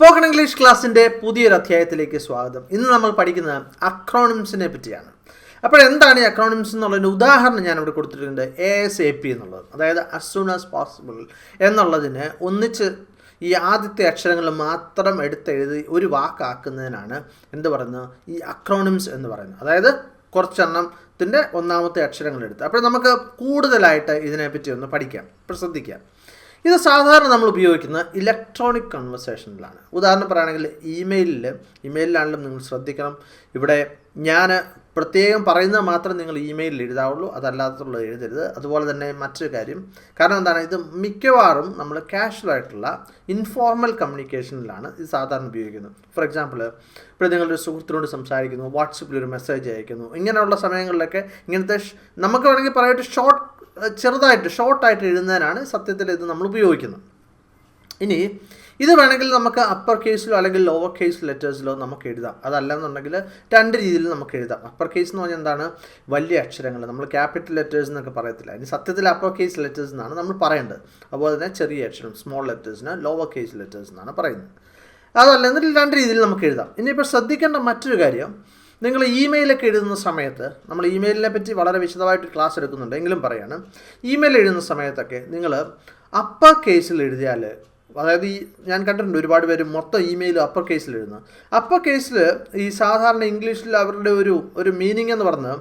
Spoken English ക്ലാസ്സിന്റെ പുതിയൊരു അധ്യായത്തിലേക്ക് സ്വാഗതം. ഇന്ന് നമ്മൾ പഠിക്കുന്നത് അക്രോണിംസിനെ പറ്റിയാണ്. അപ്പോൾ എന്താണ് ഈ അക്രോണിംസ് എന്നുള്ളതിന്റെ ഉദാഹരണം ഞാൻ ഇവിടെ കൊടുത്തിട്ടുണ്ട് എ എസ് എ പി എന്നുള്ളത്. അതായത് അസ് സൂൺ ആസ് പോസിബിൾ എന്നുള്ളതിന് ഒന്നിച്ച് ഈ ആദ്യത്തെ അക്ഷരങ്ങൾ മാത്രം എടുത്തെഴുതി ഒരു വാക്കാക്കുന്നതിനാണ് എന്ത് പറയുന്നത്? ഈ അക്രോണിംസ് എന്ന് പറയുന്നത്. അതായത് കുറച്ചെണ്ണത്തിന്റെ ഒന്നാമത്തെ അക്ഷരങ്ങൾ എടുത്ത്. അപ്പോൾ നമുക്ക് കൂടുതലായിട്ട് ഇതിനെപ്പറ്റി ഒന്ന് പഠിക്കാം. ശ്രദ്ധിക്കാം ഇത് സാധാരണ നമ്മൾ ഉപയോഗിക്കുന്ന ഇലക്ട്രോണിക് കൺവെർസേഷനിലാണ് ഉദാഹരണം പറയുകയാണെങ്കിൽ ഇമെയിലിൽ ഇമെയിലിലാണെങ്കിലും നിങ്ങൾ ശ്രദ്ധിക്കണം. ഇവിടെ ഞാൻ പ്രത്യേകം പറയുന്നത് മാത്രം നിങ്ങൾ ഇമെയിലിൽ എഴുതാവുള്ളൂ അതല്ലാത്തുള്ളത് എഴുതരുത്. അതുപോലെ തന്നെ മറ്റൊരു കാര്യം കാരണം എന്താണ്? ഇത് മിക്കവാറും നമ്മൾ കാഷ്വൽ ആയിട്ടുള്ള ഇൻഫോർമൽ കമ്മ്യൂണിക്കേഷനിലാണ് ഇത് സാധാരണ ഉപയോഗിക്കുന്നത്. ഫോർ എക്സാമ്പിൾ ഇപ്പോൾ നിങ്ങളൊരു സുഹൃത്തിനോട് സംസാരിക്കുന്നു വാട്സപ്പിൽ ഒരു മെസ്സേജ് അയക്കുന്നു. ഇങ്ങനെയുള്ള സമയങ്ങളിലൊക്കെ ഇങ്ങനത്തെ നമുക്ക് വേണമെങ്കിൽ പറയട്ടെ ഷോർട്ട് ചെറുതായിട്ട് ഷോർട്ടായിട്ട് എഴുതുന്നതിനാണ് സത്യത്തിൽ ഇത് നമ്മൾ ഉപയോഗിക്കുന്നത്. ഇനി ഇത് വേണമെങ്കിൽ നമുക്ക് അപ്പർ കേസിലോ അല്ലെങ്കിൽ ലോവർ കേസ് ലെറ്റേഴ്സിലോ നമുക്ക് എഴുതാം. അതല്ലെന്നുണ്ടെങ്കിൽ രണ്ട് രീതിയിൽ നമുക്ക് എഴുതാം. അപ്പർ കേസ് എന്ന് പറഞ്ഞാൽ എന്താണ്? വലിയ അക്ഷരങ്ങൾ. നമ്മൾ ക്യാപിറ്റൽ ലെറ്റേഴ്സ് എന്നൊക്കെ പറയത്തില്ല. ഇനി സത്യത്തിൽ അപ്പർ കേസ് ലെറ്റേഴ്സ് എന്നാണ് നമ്മൾ പറയേണ്ടത്. അതുപോലെ തന്നെ ചെറിയ അക്ഷരം സ്മോൾ ലെറ്റേഴ്സിന് ലോവർ കേസ് ലെറ്റേഴ്സ് എന്നാണ് പറയുന്നത്. അതല്ല എന്നിട്ട് രണ്ട് രീതിയിൽ നമുക്ക് എഴുതാം. ഇനിയിപ്പോൾ ശ്രദ്ധിക്കേണ്ട മറ്റൊരു കാര്യം നിങ്ങൾ ഇമെയിലൊക്കെ എഴുതുന്ന സമയത്ത് നമ്മൾ ഇമെയിലിനെ പറ്റി വളരെ വിശദമായിട്ട് ക്ലാസ് എടുക്കുന്നുണ്ട് എങ്കിലും പറയാണ്. ഇമെയിൽ എഴുതുന്ന സമയത്തൊക്കെ നിങ്ങൾ അപ്പർ കേസിൽ എഴുതിയാൽ അതായത് ഈ ഞാൻ കണ്ടിട്ടുണ്ട് ഒരുപാട് പേര് മൊത്തം ഇമെയിൽ അപ്പർ കേസിൽ എഴുതുന്നത് അപ്പർ കേസിൽ ഈ സാധാരണ ഇംഗ്ലീഷിൽ അവരുടെ ഒരു ഒരു മീനിങ് എന്ന് പറഞ്ഞ്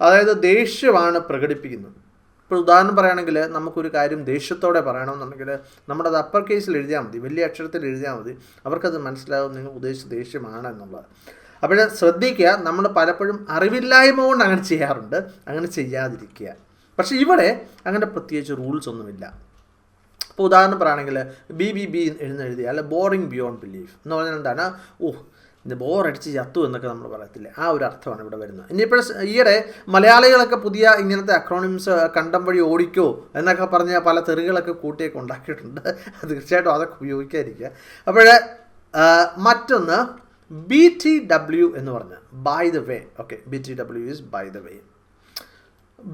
അതായത് ദേഷ്യമാണ് പ്രകടിപ്പിക്കുന്നത്. ഇപ്പോൾ ഉദാഹരണം പറയുകയാണെങ്കിൽ നമുക്കൊരു കാര്യം ദേഷ്യത്തോടെ പറയണമെന്നുണ്ടെങ്കിൽ നമ്മളത് അപ്പർ കേസിൽ എഴുതിയാൽ മതി വലിയ അക്ഷരത്തിൽ എഴുതിയാൽ മതി. അവർക്കത് മനസ്സിലാവും നിങ്ങൾ ഉദ്ദേശിച്ച ദേഷ്യമാണ് എന്നുള്ളത്. അപ്പോൾ ശ്രദ്ധിക്കുക നമ്മൾ പലപ്പോഴും അറിവില്ലായ്മ കൊണ്ട് അങ്ങനെ ചെയ്യാറുണ്ട്. അങ്ങനെ ചെയ്യാതിരിക്കുക. പക്ഷേ ഇവിടെ അങ്ങനെ പ്രത്യേകിച്ച് റൂൾസ് ഒന്നുമില്ല. ഇപ്പോൾ ഉദാഹരണം പറയുകയാണെങ്കിൽ ബി ബി ബി എന്ന് എഴുതിയാൽ ബോറിംഗ് ബിയോണ്ട് ബിലീഫ് എന്ന് പറഞ്ഞാൽ എന്താണ്? ഓ ഇത് ബോറടിച്ച് ചത്തു എന്നൊക്കെ നമ്മൾ പറയത്തില്ലേ? ആ ഒരു അർത്ഥമാണ് ഇവിടെ വരുന്നത്. ഇനിയിപ്പോൾ ഈയിടെ മലയാളികളൊക്കെ പുതിയ ഇങ്ങനത്തെ അക്രോണിംസ് കണ്ടം വഴി ഓടിക്കോ എന്നൊക്കെ പറഞ്ഞ പല തെറികളൊക്കെ കൂട്ടിയൊക്കെ ഉണ്ടാക്കിയിട്ടുണ്ട്. തീർച്ചയായിട്ടും അതൊക്കെ ഉപയോഗിക്കാതിരിക്കുക. അപ്പോൾ മറ്റൊന്ന് ബി ടി ഡബ്ല്യു എന്ന് പറഞ്ഞ by the way okay B T W is by the way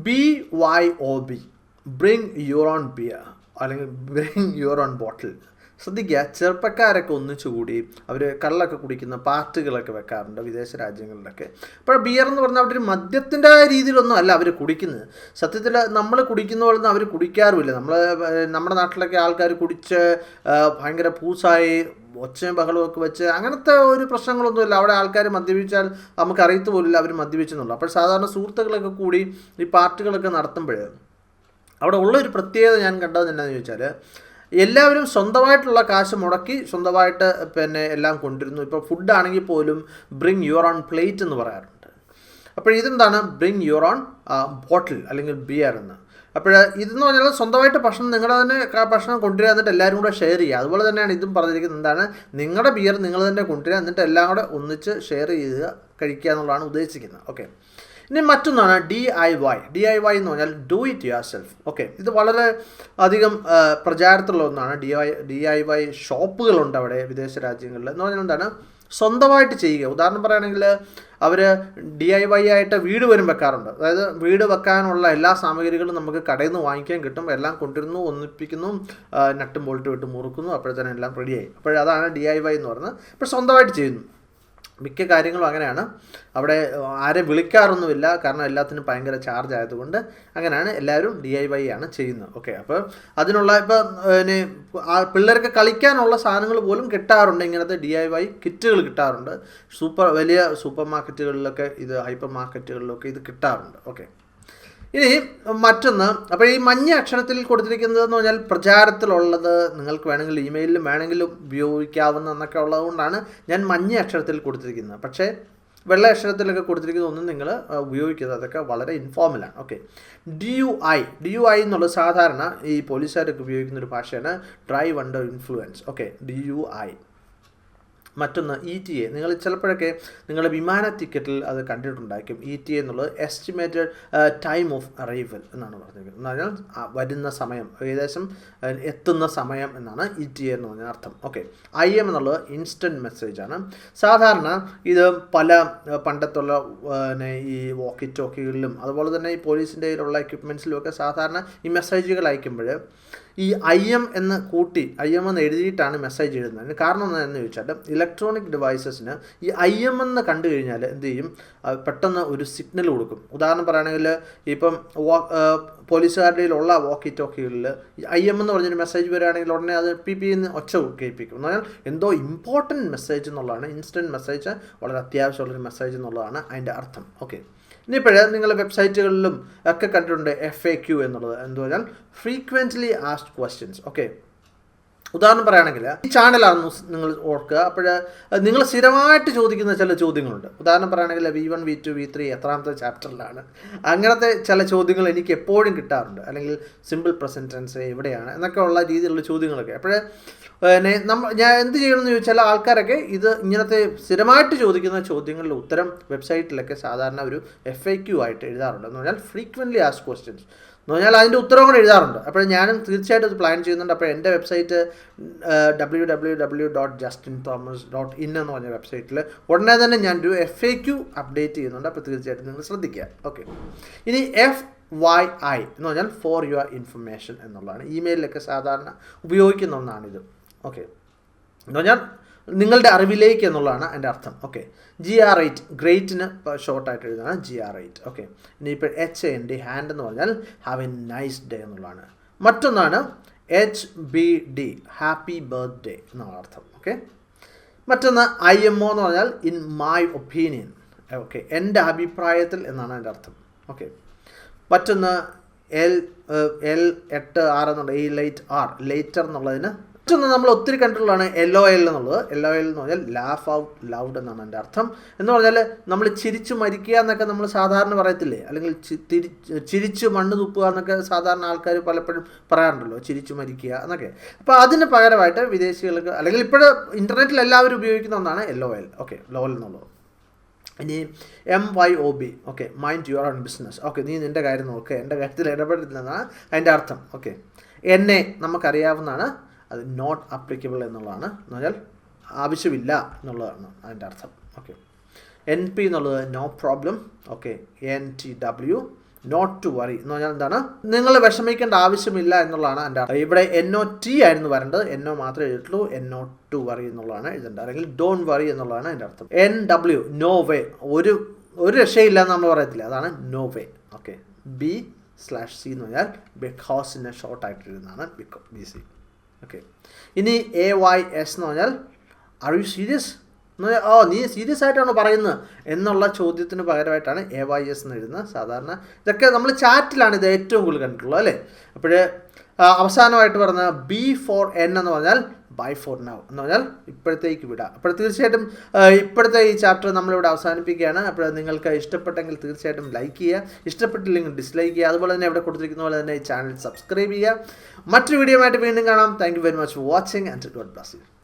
B Y O B bring your own beer അല്ലെങ്കിൽ ബ്രിങ് യുറോൺ ബോട്ടിൽ ശ്രദ്ധിക്കുക ചെറുപ്പക്കാരൊക്കെ ഒന്നിച്ചു കൂടി അവർ കള്ളൊക്കെ കുടിക്കുന്ന പാർട്ടികളൊക്കെ വെക്കാറുണ്ട് വിദേശ രാജ്യങ്ങളിലൊക്കെ. അപ്പോൾ ബിയർ എന്ന് പറഞ്ഞാൽ അവർ മദ്യത്തിന്റെ രീതിയിലൊന്നും അല്ല അവർ കുടിക്കുന്നത്. സത്യത്തിൽ നമ്മൾ കുടിക്കുന്ന പോലെ ഒന്നും അവർ കുടിക്കാറുമില്ല നമ്മൾ നമ്മുടെ നാട്ടിലൊക്കെ ആൾക്കാർ കുടിച്ച് ഭയങ്കര പൂസായി ഒച്ചയും ബഹളമൊക്കെ വെച്ച് അങ്ങനത്തെ ഒരു പ്രശ്നങ്ങളൊന്നുമില്ല അവിടെ ആൾക്കാർ മദ്യപിച്ചാൽ നമുക്ക് അറിയത്തു പോലില്ല അവർ മദ്യപിച്ചെന്നുള്ളൂ അപ്പോൾ സാധാരണ സുഹൃത്തുക്കളൊക്കെ കൂടി ഈ പാർട്ടികളൊക്കെ നടത്തുമ്പോൾ അവിടെ ഉള്ളൊരു പ്രത്യേകത ഞാൻ കണ്ടത് എന്താണെന്ന് ചോദിച്ചാൽ എല്ലാവരും സ്വന്തമായിട്ടുള്ള കാശ് മുടക്കി സ്വന്തമായിട്ട് പിന്നെ എല്ലാം കൊണ്ടിരുന്നു. ഇപ്പോൾ ഫുഡാണെങ്കിൽ പോലും ബ്രിങ് യുവർ ഓൺ പ്ലേറ്റ് എന്ന് പറയാറുണ്ട്. അപ്പോൾ ഇതെന്താണ്? ബ്രിങ് യുവർ ഓൺ ബോട്ടിൽ അല്ലെങ്കിൽ ബിയർ എന്ന്. അപ്പോൾ ഇതെന്ന് പറഞ്ഞാൽ സ്വന്തമായിട്ട് ഭക്ഷണം നിങ്ങളുടെ തന്നെ ഭക്ഷണം കൊണ്ടുവരിക എന്നിട്ട് എല്ലാവരും കൂടെ ഷെയർ ചെയ്യുക. അതുപോലെ തന്നെയാണ് ഇതും പറഞ്ഞിരിക്കുന്നത്. എന്താണ്? നിങ്ങളുടെ ബിയർ നിങ്ങൾ തന്നെ കൊണ്ടുവരിക എന്നിട്ട് എല്ലാം കൂടെ ഒന്നിച്ച് ഷെയർ ചെയ്യുക കഴിക്കുക എന്നുള്ളതാണ് ഉദ്ദേശിക്കുന്നത്. ഓക്കെ ഇനി മറ്റൊന്നാണ് D I Y D I Y എന്ന് പറഞ്ഞാൽ do it yourself okay ഇത് വളരെ അധികം പ്രചാരത്തിലുള്ള ഒന്നാണ്. D I D I Y ഷോപ്പുകളുണ്ട് അവിടെ വിദേശ രാജ്യങ്ങളിൽ. എന്ന് പറഞ്ഞാൽ എന്താണ്? സ്വന്തമായിട്ട് ചെയ്യുക. ഉദാഹരണം പറയുകയാണെങ്കിൽ അവർ ഡി ഐ വൈ ആയിട്ട് വീട് വരും വെക്കാറുണ്ട്. അതായത് വീട് വെക്കാനുള്ള എല്ലാ സാമഗ്രികളും നമുക്ക് കടയിൽ നിന്ന് വാങ്ങിക്കാൻ കിട്ടും. എല്ലാം കൊണ്ടിരുന്നു ഒന്നിപ്പിക്കുന്നു നട്ടും ബോൾട്ടും ഇട്ട് മുറുക്കുന്നു. അപ്പോഴത്തേനും എല്ലാം റെഡിയായി അപ്പോഴതാണ് ഡി ഐ വൈ എന്ന് പറയുന്നത്. ഇപ്പോൾ സ്വന്തമായിട്ട് ചെയ്യുന്നു. മിക്ക കാര്യങ്ങളും അങ്ങനെയാണ്. അവിടെ ആരെ വിളിക്കാറൊന്നുമില്ല. കാരണം എല്ലാത്തിനും ഭയങ്കര ചാർജ് ആയതുകൊണ്ട് അങ്ങനെയാണ് എല്ലാവരും ഡി ഐ വൈ ആണ് ചെയ്യുന്നത്. ഓക്കെ അപ്പോൾ അതിനുള്ള ഇപ്പോൾ പിന്നെ പിള്ളേർക്ക് കളിക്കാനുള്ള സാധനങ്ങൾ പോലും കിട്ടാറുണ്ട്. ഇങ്ങനത്തെ ഡി ഐ വൈ കിറ്റുകൾ കിട്ടാറുണ്ട്. സൂപ്പർ വലിയ സൂപ്പർ മാർക്കറ്റുകളിലൊക്കെ ഇത് ഹൈപ്പർ മാർക്കറ്റുകളിലൊക്കെ ഇത് കിട്ടാറുണ്ട്. ഓക്കെ ഇനി മറ്റൊന്ന് അപ്പോൾ ഈ മഞ്ഞ അക്ഷരത്തിൽ കൊടുത്തിരിക്കുന്നത് എന്ന് പറഞ്ഞാൽ പ്രചാരത്തിലുള്ളത് നിങ്ങൾക്ക് വേണമെങ്കിൽ ഇമെയിലും വേണമെങ്കിലും ഉപയോഗിക്കാവുന്ന എന്നൊക്കെ ഉള്ളതുകൊണ്ടാണ് ഞാൻ മഞ്ഞ അക്ഷരത്തിൽ കൊടുത്തിരിക്കുന്നത്. പക്ഷേ വെള്ള അക്ഷരത്തിലൊക്കെ കൊടുത്തിരിക്കുന്ന ഒന്നും നിങ്ങൾ ഉപയോഗിക്കുന്നത് അതൊക്കെ വളരെ ഇൻഫോർമലാണ് okay D U I D U I എന്നുള്ളത് സാധാരണ ഈ പോലീസുകാരൊക്കെ ഉപയോഗിക്കുന്ന ഒരു ഭാഷയാണ് drive under influence okay D U I മറ്റൊന്ന് ഇ ടി എ നിങ്ങൾ ചിലപ്പോഴൊക്കെ നിങ്ങളുടെ വിമാന ടിക്കറ്റിൽ അത് കണ്ടിട്ടുണ്ടായിരിക്കും. ഇ ടി എ എന്നുള്ളത് എസ്റ്റിമേറ്റഡ് ടൈം ഓഫ് അറൈവൽ എന്നാണ് പറഞ്ഞിരിക്കുന്നത്. എന്ന് പറഞ്ഞാൽ വരുന്ന സമയം ഏകദേശം എത്തുന്ന സമയം എന്നാണ് ഇ ടി എ എന്ന് പറഞ്ഞ അർത്ഥം. ഓക്കെ ഐ എം എന്നുള്ളത് ഇൻസ്റ്റന്റ് മെസ്സേജ് ആണ്. സാധാരണ ഇത് പല പണ്ടത്തുള്ള ഈ വോക്കി ടോക്കികളിലും അതുപോലെ തന്നെ ഈ പോലീസിന്റെ കയ്യിലുള്ള എക്യുപ്മെന്റ്സിലും ഒക്കെ സാധാരണ ഈ മെസ്സേജുകൾ അയക്കുമ്പോൾ ഈ ഐ എം എന്ന് കൂട്ടി ഐ എം എന്ന് എഴുതിയിട്ടാണ് മെസ്സേജ് എഴുതുന്നത് അതിന് കാരണം എന്താണെന്ന് ചോദിച്ചാൽ ഇലക്ട്രോണിക് ഡിവൈസസിന് ഈ ഐ എം എന്ന് കണ്ടു കഴിഞ്ഞാൽ എന്ത് ചെയ്യും? പെട്ടെന്ന് ഒരു സിഗ്നൽ കൊടുക്കും. ഉദാഹരണം പറയുകയാണെങ്കിൽ ഇപ്പം പോലീസുകാരുടെ ഉള്ള വോക്കി ടോക്കികളിൽ ഐ എം എന്ന് പറഞ്ഞൊരു മെസ്സേജ് വരികയാണെങ്കിൽ ഉടനെ അത് പി പി എന്ന് ഒച്ച കേൾപ്പിക്കും. എന്ന് പറഞ്ഞാൽ എന്തോ ഇമ്പോർട്ടന്റ് മെസ്സേജ് എന്നുള്ളതാണ് ഇൻസ്റ്റന്റ് മെസ്സേജ് വളരെ അത്യാവശ്യമുള്ളൊരു മെസ്സേജ് എന്നുള്ളതാണ് അതിന്റെ അർത്ഥം. ഓക്കെ ഇനിയിപ്പോഴേ നിങ്ങൾ വെബ്സൈറ്റുകളിലും ഒക്കെ കണ്ടിട്ടുണ്ട് എഫ് എ ക്യു എന്നുള്ളത്. എന്ന് പറഞ്ഞാൽ ഫ്രീക്വന്റ്ലി ആസ്ഡ് ക്വസ്റ്റ്യൻസ് ഓക്കെ ഉദാഹരണം പറയുകയാണെങ്കിൽ ഈ ചാനലാണെന്ന് നിങ്ങൾ ഓർക്കുക. അപ്പോൾ നിങ്ങൾ സ്ഥിരമായിട്ട് ചോദിക്കുന്ന ചില ചോദ്യങ്ങളുണ്ട്. ഉദാഹരണം പറയുകയാണെങ്കിൽ V one V two V three എത്രാമത്തെ ചാപ്റ്ററിലാണ്. അങ്ങനത്തെ ചില ചോദ്യങ്ങൾ എനിക്ക് എപ്പോഴും കിട്ടാറുണ്ട്. അല്ലെങ്കിൽ സിമ്പിൾ പ്രസന്റൻസ് എവിടെയാണ് എന്നൊക്കെ ഉള്ള രീതിയിലുള്ള ചോദ്യങ്ങളൊക്കെ. അപ്പോഴേ പിന്നെ നമ്മൾ ഞാൻ എന്ത് ചെയ്യണമെന്ന് ചോദിച്ചാൽ ആൾക്കാരൊക്കെ ഇത് ഇങ്ങനത്തെ സ്ഥിരമായിട്ട് ചോദിക്കുന്ന ചോദ്യങ്ങളുടെ ഉത്തരം വെബ്സൈറ്റിലൊക്കെ സാധാരണ ഒരു എഫ് ഐ ക്യു ആയിട്ട് എഴുതാറുണ്ട്. എന്ന് പറഞ്ഞാൽ ഫ്രീക്വന്റ്ലി ആസ് ക്വസ്റ്റ്യൻസ് എന്ന് പറഞ്ഞാൽ അതിന്റെ ഉത്തരവും കൂടെ എഴുതാറുണ്ട്. അപ്പോൾ ഞാനും തീർച്ചയായിട്ടും ഇത് പ്ലാൻ ചെയ്യുന്നുണ്ട്. അപ്പോൾ എന്റെ website W W W dot Justin Thomas dot in എന്ന് പറഞ്ഞ വെബ്സൈറ്റിൽ ഉടനെ തന്നെ ഞാൻ ഒരു എഫ് എ ക്യു അപ്ഡേറ്റ് ചെയ്യുന്നുണ്ട്. അപ്പോൾ തീർച്ചയായിട്ടും നിങ്ങൾ ശ്രദ്ധിക്കുക. ഓക്കെ ഇനി എഫ് വൈ ഐ എന്ന് പറഞ്ഞാൽ ഫോർ യുവർ ഇൻഫർമേഷൻ എന്നുള്ളതാണ്. ഇമെയിലൊക്കെ സാധാരണ ഉപയോഗിക്കുന്ന ഒന്നാണിത്. ഓക്കെ എന്ന് പറഞ്ഞാൽ നിങ്ങളുടെ അറിവിലേക്ക് എന്നുള്ളതാണ് എന്റെ അർത്ഥം. ഓക്കെ ജി ആർ എയ്റ്റ് ഗ്രേറ്റിന് ഷോർട്ടായിട്ട് എഴുതുന്നതാണ് ജി ആർ എയ്റ്റ് ഓക്കെ ഇനിയിപ്പോൾ എച്ച് എൻ ഡി ഹാൻഡ് എന്ന് പറഞ്ഞാൽ ഹാവ് എ നൈസ് ഡേ എന്നുള്ളതാണ്. മറ്റൊന്നാണ് H B D happy birthday എന്നുള്ള അർത്ഥം. ഓക്കെ മറ്റൊന്ന് ഐ എം ഒ എന്ന് പറഞ്ഞാൽ ഇൻ മൈ ഒപ്പീനിയൻ ഓക്കെ എന്റെ അഭിപ്രായത്തിൽ എന്നാണ് എന്റെ അർത്ഥം. ഓക്കെ മറ്റൊന്ന് എൽ എൽ എട്ട് ആറ് എന്നുള്ള ഈ ലൈറ്റ് ആർ ലേറ്റർ എന്നുള്ളതിന് മറ്റൊന്ന് നമ്മൾ ഒത്തിരി കണ്ടിട്ടുള്ളതാണ് ഒ എൽ എന്നുള്ളത്. ഒ എൽ എന്ന് പറഞ്ഞാൽ ലാഫ് ഔട്ട് ലൗഡ് എന്നാണ് എന്റെ അർത്ഥം. എന്ന് പറഞ്ഞാൽ നമ്മൾ ചിരിച്ചു മരിക്കുക എന്നൊക്കെ നമ്മൾ സാധാരണ പറയത്തില്ലേ? അല്ലെങ്കിൽ ചിരിച്ച് മണ്ണ് തുപ്പുക എന്നൊക്കെ സാധാരണ ആൾക്കാർ പലപ്പോഴും പറയാറുണ്ടല്ലോ ചിരിച്ചു മരിക്കുക എന്നൊക്കെ. അപ്പോൾ അതിന് പകരമായിട്ട് വിദേശികൾക്ക് അല്ലെങ്കിൽ ഇപ്പോഴും ഇന്റർനെറ്റിൽ എല്ലാവരും ഉപയോഗിക്കുന്ന ഒന്നാണ് ഒ എൽ ഓക്കെ ലോൽ എന്നുള്ളത്. ഇനി M Y O B okay mind your own business okay നീ നിന്റെ കാര്യം നോക്കുക എന്റെ കാര്യത്തിൽ ഇടപെടില്ലെന്നാണ് അതിന്റെ അർത്ഥം. ഓക്കെ എന്നെ നമുക്കറിയാവുന്നതാണ് അത് നോട്ട് അപ്ലിക്കബിൾ എന്നുള്ളതാണ്. എന്ന് പറഞ്ഞാൽ ആവശ്യമില്ല എന്നുള്ളതാണ് അതിന്റെ അർത്ഥം. ഓക്കെ എൻ പി എന്നുള്ളത് no problem okay N T W not to worry എന്ന് പറഞ്ഞാൽ എന്താണ്? നിങ്ങൾ വിഷമിക്കേണ്ട ആവശ്യമില്ല എന്നുള്ളതാണ് എന്റെ അർത്ഥം. ഇവിടെ എൻ ഒ ടി ആയിരുന്നു വരേണ്ടത്. എൻ ഒ മാത്രമേ എഴുതിയിട്ടുള്ളൂ. എൻ ഒ ടു വറി എന്നുള്ളതാണ് എഴുതേണ്ടത് അല്ലെങ്കിൽ ഡോൺ വറി എന്നുള്ളതാണ് എന്റെ അർത്ഥം. എൻ ഡബ്ല്യു നോ വേ ഒരു ഒരു രക്ഷയില്ല എന്ന് നമ്മൾ പറയത്തില്ല. അതാണ് no way okay B slash C എന്ന് പറഞ്ഞാൽ ഷോർട്ട് ആയിട്ട് എഴുതുന്നതാണ് ബിക്കോ ബി സി ഓക്കെ ഇനി എ വൈ എസ് എന്ന് പറഞ്ഞാൽ ആർ യു സീരിയസ് എന്ന് പറഞ്ഞാൽ, ഓ നീ സീരിയസ് ആയിട്ടാണോ പറയുന്നത്? എന്നുള്ള ചോദ്യത്തിന് പകരമായിട്ടാണ് എ വൈ എസ് എന്ന് എഴുതുന്നത് സാധാരണ. ഇതൊക്കെ നമ്മൾ ചാറ്റിലാണ് ഇത് ഏറ്റവും കൂടുതൽ കണ്ടിട്ടുള്ളത് അല്ലേ? അപ്പോഴേ അവസാനമായിട്ട് പറഞ്ഞ ബി ഫോർ എൻ എന്ന് പറഞ്ഞാൽ ബൈ ഫോർ നൗ എന്ന് പറഞ്ഞാൽ ഇപ്പോഴത്തേക്ക് വിടാം. അപ്പോൾ തീർച്ചയായിട്ടും ഇപ്പോഴത്തെ ഈ ചാപ്റ്റർ നമ്മളിവിടെ അവസാനിപ്പിക്കുകയാണ്. അപ്പോൾ നിങ്ങൾക്ക് ഇഷ്ടപ്പെട്ടെങ്കിൽ തീർച്ചയായിട്ടും ലൈക്ക് ചെയ്യുക. ഇഷ്ടപ്പെട്ടില്ലെങ്കിൽ ഡിസ്ലൈക്ക് ചെയ്യുക. അതുപോലെ തന്നെ ഇവിടെ കൊടുത്തിരിക്കുന്ന പോലെ തന്നെ ഈ ചാനൽ സബ്സ്ക്രൈബ് ചെയ്യുക. മറ്റൊരു വീഡിയോ ആയിട്ട് വീണ്ടും കാണാം. Thank you very much watching and God bless you